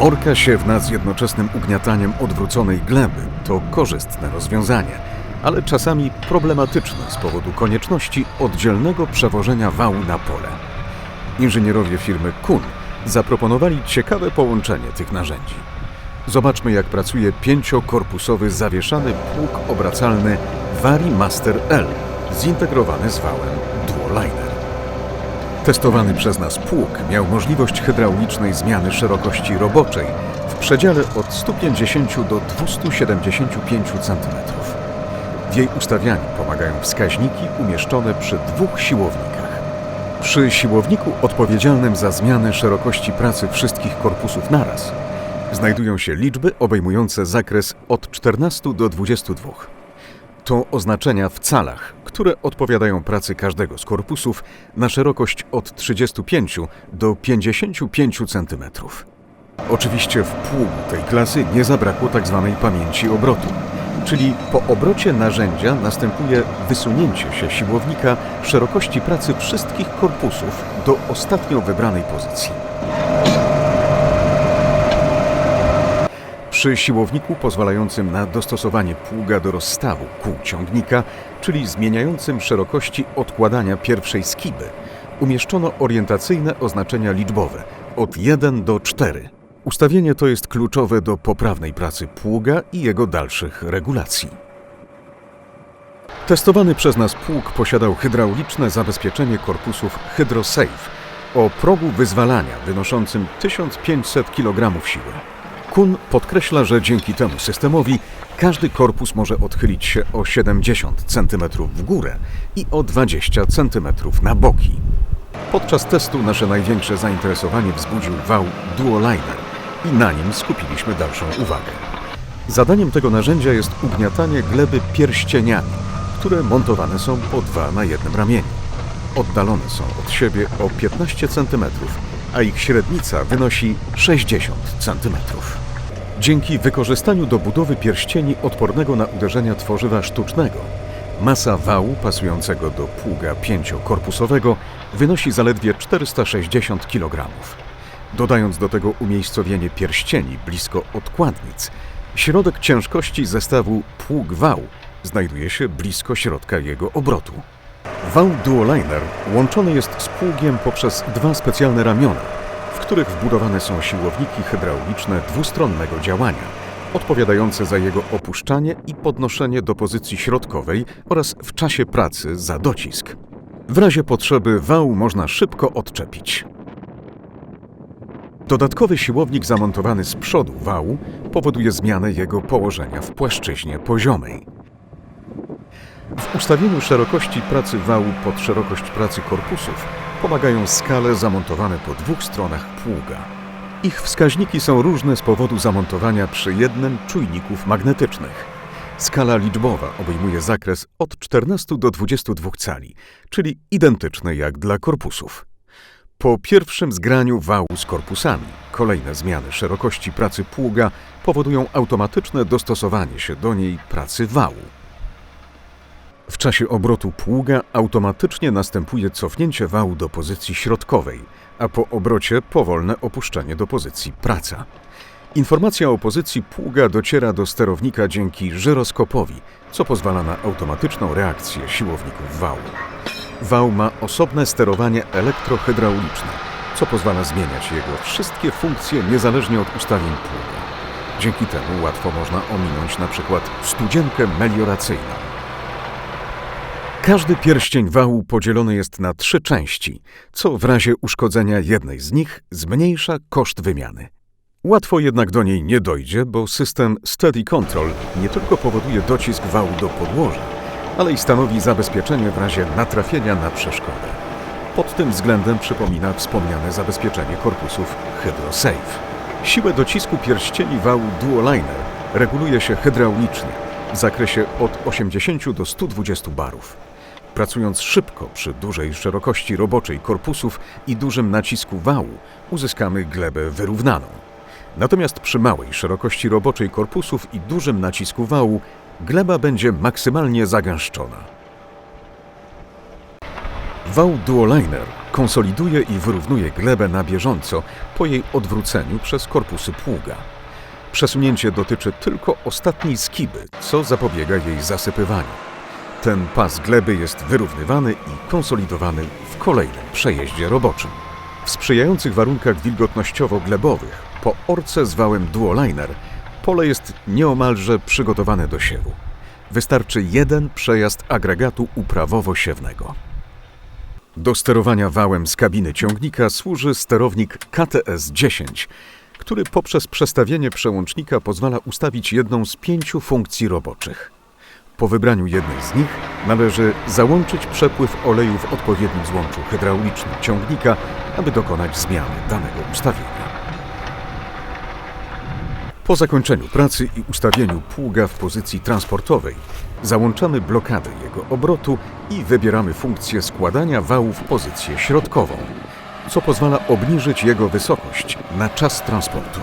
Orka siewna z jednoczesnym ugniataniem odwróconej gleby to korzystne rozwiązanie, ale czasami problematyczne z powodu konieczności oddzielnego przewożenia wału na pole. Inżynierowie firmy Kun zaproponowali ciekawe połączenie tych narzędzi. Zobaczmy, jak pracuje pięciokorpusowy zawieszany pług obracalny Vari Master L, zintegrowany z wałem Duoliner. Testowany przez nas pług miał możliwość hydraulicznej zmiany szerokości roboczej w przedziale od 150 do 275 cm. W jej ustawianiu pomagają wskaźniki umieszczone przy dwóch siłownikach. Przy siłowniku odpowiedzialnym za zmianę szerokości pracy wszystkich korpusów naraz znajdują się liczby obejmujące zakres od 14 do 22. To oznaczenia w calach, które odpowiadają pracy każdego z korpusów na szerokość od 35 do 55 cm. Oczywiście w pługu tej klasy nie zabrakło tzw. pamięci obrotu, czyli po obrocie narzędzia następuje wysunięcie się siłownika szerokości pracy wszystkich korpusów do ostatnio wybranej pozycji. Przy siłowniku pozwalającym na dostosowanie pługa do rozstawu kół ciągnika, czyli zmieniającym szerokości odkładania pierwszej skiby, umieszczono orientacyjne oznaczenia liczbowe od 1 do 4. Ustawienie to jest kluczowe do poprawnej pracy pługa i jego dalszych regulacji. Testowany przez nas pług posiadał hydrauliczne zabezpieczenie korpusów HydroSafe o progu wyzwalania wynoszącym 1500 kg siły. Kun podkreśla, że dzięki temu systemowi każdy korpus może odchylić się o 70 cm w górę i o 20 cm na boki. Podczas testu nasze największe zainteresowanie wzbudził wał Duoliner i na nim skupiliśmy dalszą uwagę. Zadaniem tego narzędzia jest ugniatanie gleby pierścieniami, które montowane są po dwa na jednym ramieniu. Oddalone są od siebie o 15 cm, a ich średnica wynosi 60 cm. Dzięki wykorzystaniu do budowy pierścieni odpornego na uderzenia tworzywa sztucznego, masa wału pasującego do pługa pięciokorpusowego wynosi zaledwie 460 kg. Dodając do tego umiejscowienie pierścieni blisko odkładnic, środek ciężkości zestawu pług-wał znajduje się blisko środka jego obrotu. Wał Duoliner łączony jest z pługiem poprzez dwa specjalne ramiona, w których wbudowane są siłowniki hydrauliczne dwustronnego działania, odpowiadające za jego opuszczanie i podnoszenie do pozycji środkowej oraz w czasie pracy za docisk. W razie potrzeby wał można szybko odczepić. Dodatkowy siłownik zamontowany z przodu wału powoduje zmianę jego położenia w płaszczyźnie poziomej. W ustawieniu szerokości pracy wału pod szerokość pracy korpusów pomagają skale zamontowane po dwóch stronach pługa. Ich wskaźniki są różne z powodu zamontowania przy jednym czujników magnetycznych. Skala liczbowa obejmuje zakres od 14 do 22 cali, czyli identyczny jak dla korpusów. Po pierwszym zgraniu wału z korpusami, kolejne zmiany szerokości pracy pługa powodują automatyczne dostosowanie się do niej pracy wału. W czasie obrotu pługa automatycznie następuje cofnięcie wału do pozycji środkowej, a po obrocie powolne opuszczenie do pozycji praca. Informacja o pozycji pługa dociera do sterownika dzięki żyroskopowi, co pozwala na automatyczną reakcję siłowników wału. Wał ma osobne sterowanie elektrohydrauliczne, co pozwala zmieniać jego wszystkie funkcje niezależnie od ustawień pługa. Dzięki temu łatwo można ominąć przykład studzienkę melioracyjną. Każdy pierścień wału podzielony jest na trzy części, co w razie uszkodzenia jednej z nich zmniejsza koszt wymiany. Łatwo jednak do niej nie dojdzie, bo system Steady Control nie tylko powoduje docisk wału do podłoża, ale i stanowi zabezpieczenie w razie natrafienia na przeszkodę. Pod tym względem przypomina wspomniane zabezpieczenie korpusów HydroSafe. Siłę docisku pierścieni wału Duoliner reguluje się hydraulicznie w zakresie od 80 do 120 barów. Pracując szybko przy dużej szerokości roboczej korpusów i dużym nacisku wału, uzyskamy glebę wyrównaną. Natomiast przy małej szerokości roboczej korpusów i dużym nacisku wału, gleba będzie maksymalnie zagęszczona. Wał Duoliner konsoliduje i wyrównuje glebę na bieżąco po jej odwróceniu przez korpusy pługa. Przesunięcie dotyczy tylko ostatniej skiby, co zapobiega jej zasypywaniu. Ten pas gleby jest wyrównywany i konsolidowany w kolejnym przejeździe roboczym. W sprzyjających warunkach wilgotnościowo-glebowych po orce z wałem duoliner pole jest nieomalże przygotowane do siewu. Wystarczy jeden przejazd agregatu uprawowo-siewnego. Do sterowania wałem z kabiny ciągnika służy sterownik KTS-10, który poprzez przestawienie przełącznika pozwala ustawić jedną z pięciu funkcji roboczych. Po wybraniu jednej z nich należy załączyć przepływ oleju w odpowiednim złączu hydraulicznym ciągnika, aby dokonać zmiany danego ustawienia. Po zakończeniu pracy i ustawieniu pługa w pozycji transportowej, załączamy blokadę jego obrotu i wybieramy funkcję składania wału w pozycję środkową, co pozwala obniżyć jego wysokość na czas transportu.